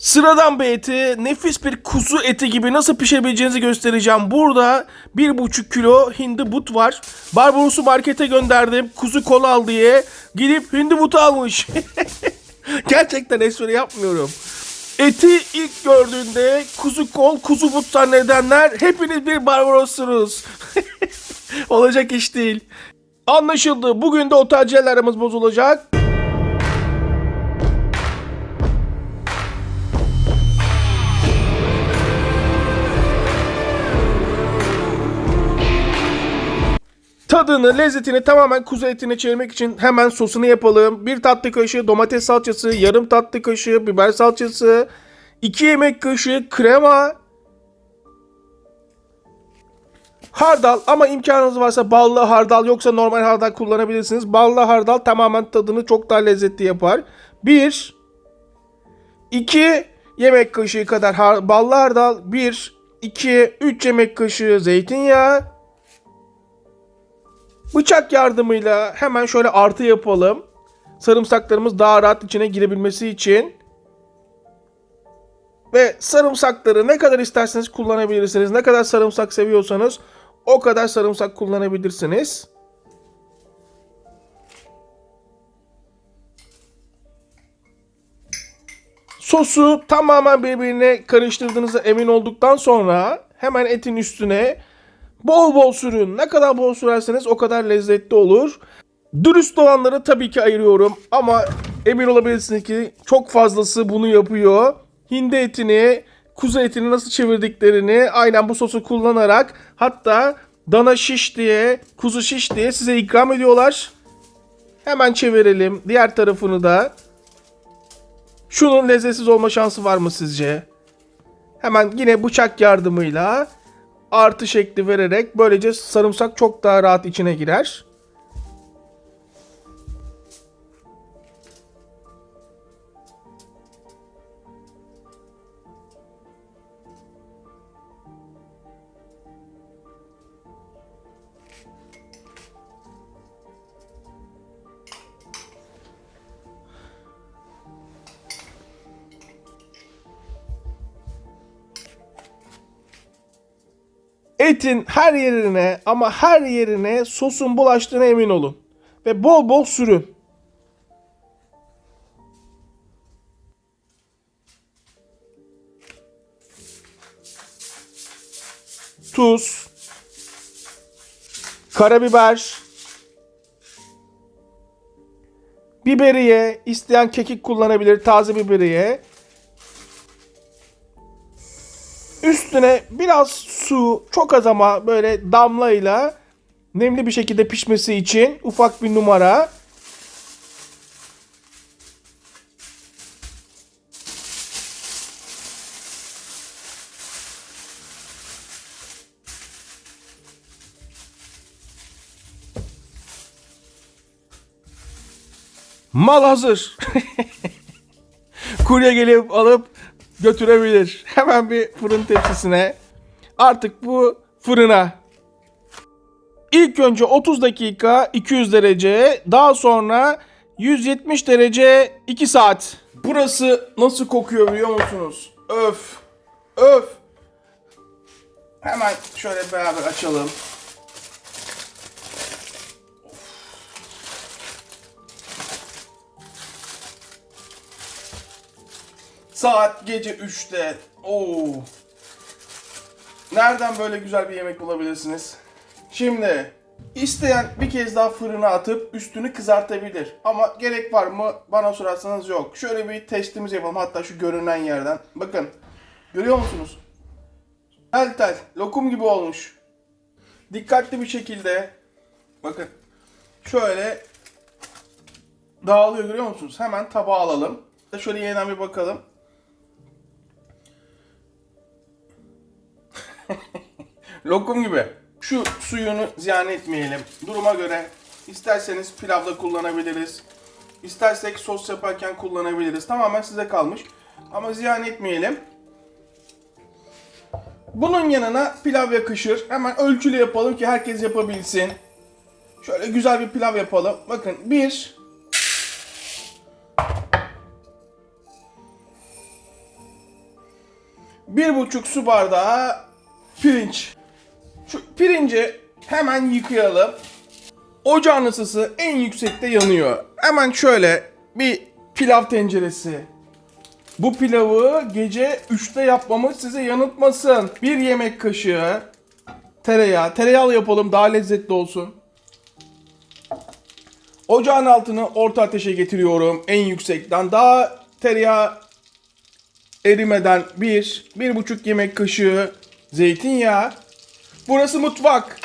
Sıradan bir eti nefis bir kuzu eti gibi nasıl pişirebileceğinizi göstereceğim. Burada 1,5 kilo hindi but var. Barbaros'u markete gönderdim. Kuzu kol al diye. Gidip hindi butu almış. Gerçekten espri yapmıyorum. Eti ilk gördüğünde kuzu kol, kuzu but zannedenler hepiniz bir Barbaros'sunuz. Olacak iş değil. Anlaşıldı. Bugün de otelcilerle aramız bozulacak. Tadını, lezzetini tamamen kuzu etine çevirmek için hemen sosunu yapalım. Bir tatlı kaşığı domates salçası, yarım tatlı kaşığı biber salçası, 2 yemek kaşığı krema, hardal ama imkanınız varsa ballı hardal yoksa normal hardal kullanabilirsiniz. Ballı hardal tamamen tadını çok daha lezzetli yapar. 1 2 yemek kaşığı kadar har- ballı hardal, 1 2 3 yemek kaşığı zeytinyağı, Bıçak yardımıyla hemen şöyle artı yapalım. Sarımsaklarımız daha rahat içine girebilmesi için. Ve sarımsakları ne kadar isterseniz kullanabilirsiniz. Ne kadar sarımsak seviyorsanız o kadar sarımsak kullanabilirsiniz. Sosu tamamen birbirine karıştırdığınıza emin olduktan sonra hemen etin üstüne Bol bol sürün. Ne kadar bol sürerseniz o kadar lezzetli olur. Dürüst olanları tabii ki ayırıyorum ama emin olabilirsiniz ki çok fazlası bunu yapıyor. Hindi etini, kuzu etini nasıl çevirdiklerini aynen bu sosu kullanarak hatta dana şiş diye, kuzu şiş diye size ikram ediyorlar. Hemen çevirelim diğer tarafını da. Şunun lezzetsiz olma şansı var mı sizce? Hemen yine bıçak yardımıyla artı şekli vererek böylece sarımsak çok daha rahat içine girer. Etin her yerine ama her yerine sosun bulaştığına emin olun. Ve bol bol sürün. Tuz. Karabiber. Biberiye. isteyen kekik kullanabilir. Taze biberiye. Üstüne biraz su, çok az ama böyle damlayla nemli bir şekilde pişmesi için ufak bir numara. Mal hazır. Kurye gelip alıp götürebilir. Hemen bir fırın tepsisine. Artık bu fırına. İlk önce 30 dakika 200 derece, daha sonra 170 derece 2 saat. Burası nasıl kokuyor biliyor musunuz? Öf. Öf. Hemen şöyle beraber açalım. Saat gece 3'te. Oo. Nereden böyle güzel bir yemek bulabilirsiniz? Şimdi isteyen bir kez daha fırına atıp üstünü kızartabilir. Ama gerek var mı? Bana sorarsanız yok. Şöyle bir testimiz yapalım. Hatta şu görünen yerden. Bakın. Görüyor musunuz? Tel tel. Lokum gibi olmuş. Dikkatli bir şekilde bakın. Şöyle dağılıyor görüyor musunuz? Hemen tabağa alalım. Şöyle yeniden bir bakalım. Lokum gibi. Şu suyunu ziyan etmeyelim. Duruma göre isterseniz pilavda kullanabiliriz. İstersek sos yaparken kullanabiliriz. Tamamen size kalmış. Ama ziyan etmeyelim. Bunun yanına pilav yakışır. Hemen ölçülü yapalım ki herkes yapabilsin. Şöyle güzel bir pilav yapalım. Bakın bir bir buçuk su bardağı pirinç. Şu pirinci hemen yıkayalım. Ocağın ısısı en yüksekte yanıyor. Hemen şöyle bir pilav tenceresi. Bu pilavı gece 3'te yapmamız size yanıltmasın. Bir yemek kaşığı tereyağı. Tereyağlı yapalım daha lezzetli olsun. Ocağın altını orta ateşe getiriyorum en yüksekten. Daha tereyağı erimeden bir, bir buçuk yemek kaşığı zeytinyağı. Burası mutfak.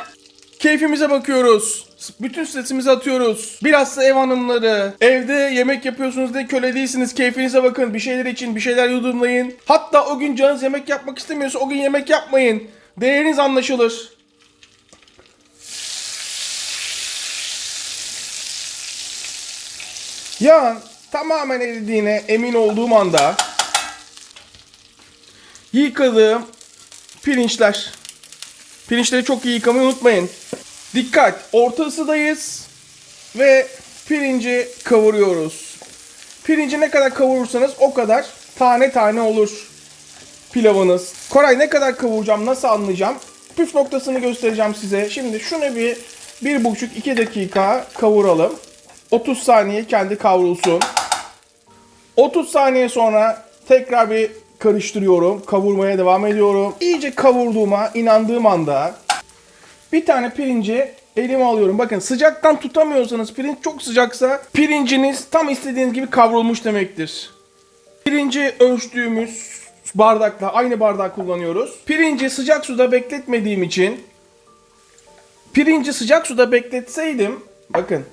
Keyfimize bakıyoruz. Bütün stresimizi atıyoruz. Biraz da ev hanımları. Evde yemek yapıyorsunuz diye köle değilsiniz. Keyfinize bakın. Bir şeyler için bir şeyler yudumlayın. Hatta o gün canınız yemek yapmak istemiyorsa o gün yemek yapmayın. Değeriniz anlaşılır. Yağın tamamen eridiğine emin olduğum anda yıkadığım pirinçler. Pirinçleri çok iyi yıkamayı unutmayın. Dikkat! Orta ısıdayız ve pirinci kavuruyoruz. Pirinci ne kadar kavurursanız o kadar tane tane olur pilavınız. Koray ne kadar kavuracağım, nasıl anlayacağım? Püf noktasını göstereceğim size. Şimdi şunu bir, bir buçuk iki dakika kavuralım. 30 saniye kendi kavrulsun. 30 saniye sonra tekrar bir karıştırıyorum. Kavurmaya devam ediyorum. İyice kavurduğuma inandığım anda bir tane pirinci elime alıyorum. Bakın sıcaktan tutamıyorsanız pirinç çok sıcaksa pirinciniz tam istediğiniz gibi kavrulmuş demektir. Pirinci ölçtüğümüz bardakla aynı bardağı kullanıyoruz. Pirinci sıcak suda bekletmediğim için pirinci sıcak suda bekletseydim bakın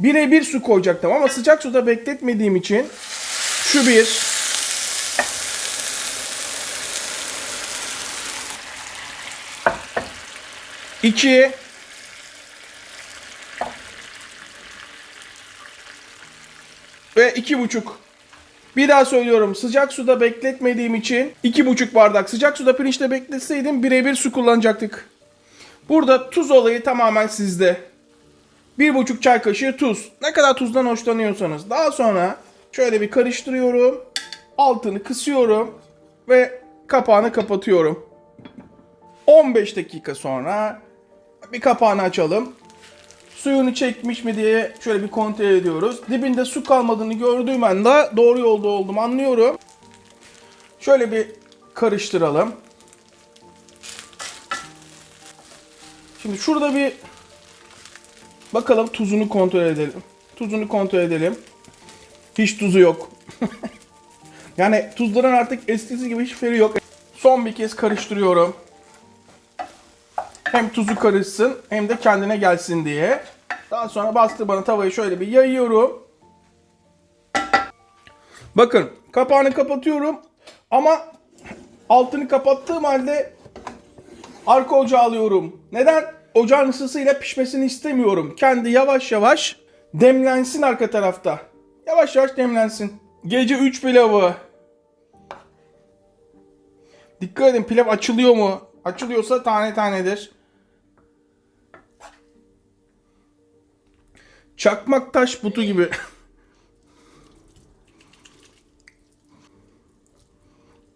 birebir su koyacaktım ama sıcak suda bekletmediğim için şu bir iki ve iki buçuk. Bir daha söylüyorum sıcak suda bekletmediğim için iki buçuk bardak. Sıcak suda pirinçte bekletseydim birebir su kullanacaktık. Burada tuz olayı tamamen sizde. Bir buçuk çay kaşığı tuz. Ne kadar tuzdan hoşlanıyorsanız. Daha sonra şöyle bir karıştırıyorum. Altını kısıyorum. Ve kapağını kapatıyorum. 15 dakika sonra bir kapağını açalım. Suyunu çekmiş mi diye şöyle bir kontrol ediyoruz. Dibinde su kalmadığını gördüğüm anda doğru yolda olduğumu anlıyorum. Şöyle bir karıştıralım. Şimdi şurada bir bakalım tuzunu kontrol edelim. Tuzunu kontrol edelim. Hiç tuzu yok. yani tuzların artık eskisi gibi hiçbiri yok. Son bir kez karıştırıyorum. Hem tuzu karışsın hem de kendine gelsin diye. Daha sonra bastırmadan tavayı şöyle bir yayıyorum. Bakın kapağını kapatıyorum ama altını kapattığım halde arka ocağı alıyorum. Neden? Ocağın ısısıyla pişmesini istemiyorum. Kendi yavaş yavaş demlensin arka tarafta. Yavaş yavaş demlensin. Gece 3 pilavı. Dikkat edin pilav açılıyor mu? Açılıyorsa tane tanedir. Çakmak taş butu gibi.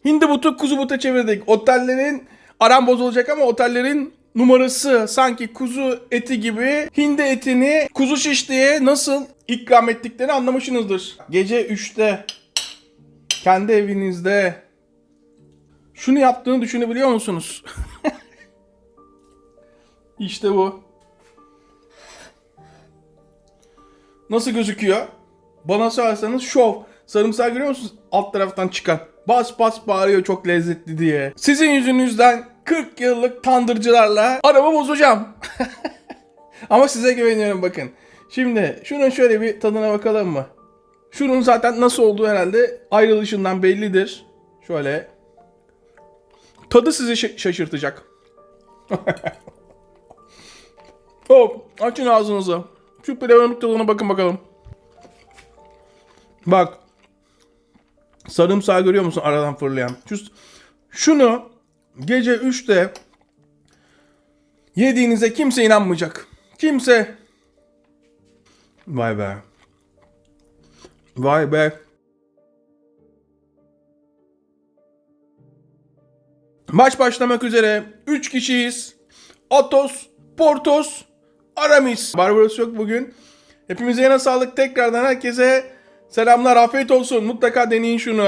Hindi butu kuzu buta çevirdik. Otellerin aram bozulacak ama otellerin numarası sanki kuzu eti gibi hindi etini kuzu şiş diye nasıl ikram ettiklerini anlamışsınızdır. Gece 3'te kendi evinizde şunu yaptığını düşünebiliyor musunuz? işte bu. Nasıl gözüküyor? Bana sorarsanız şov. Sarımsağı görüyor musunuz? Alt taraftan çıkan. Bas bas bağırıyor çok lezzetli diye. Sizin yüzünüzden 40 yıllık tandırcılarla araba bozacağım. Ama size güveniyorum bakın. Şimdi şunun şöyle bir tadına bakalım mı? Şunun zaten nasıl olduğu herhalde ayrılışından bellidir. Şöyle. Tadı sizi şa- şaşırtacak. Hop açın ağzınızı. Şu pilavın tadına bakın bakalım. Bak. Sarımsağı görüyor musun aradan fırlayan? Şu, şunu gece 3'te yediğinize kimse inanmayacak. Kimse. Vay be. Vay be. Maç başlamak üzere. 3 kişiyiz. Atos, Portos, Aramis. Barbaros yok bugün. Hepimize yine sağlık. Tekrardan herkese selamlar. Afiyet olsun. Mutlaka deneyin şunu.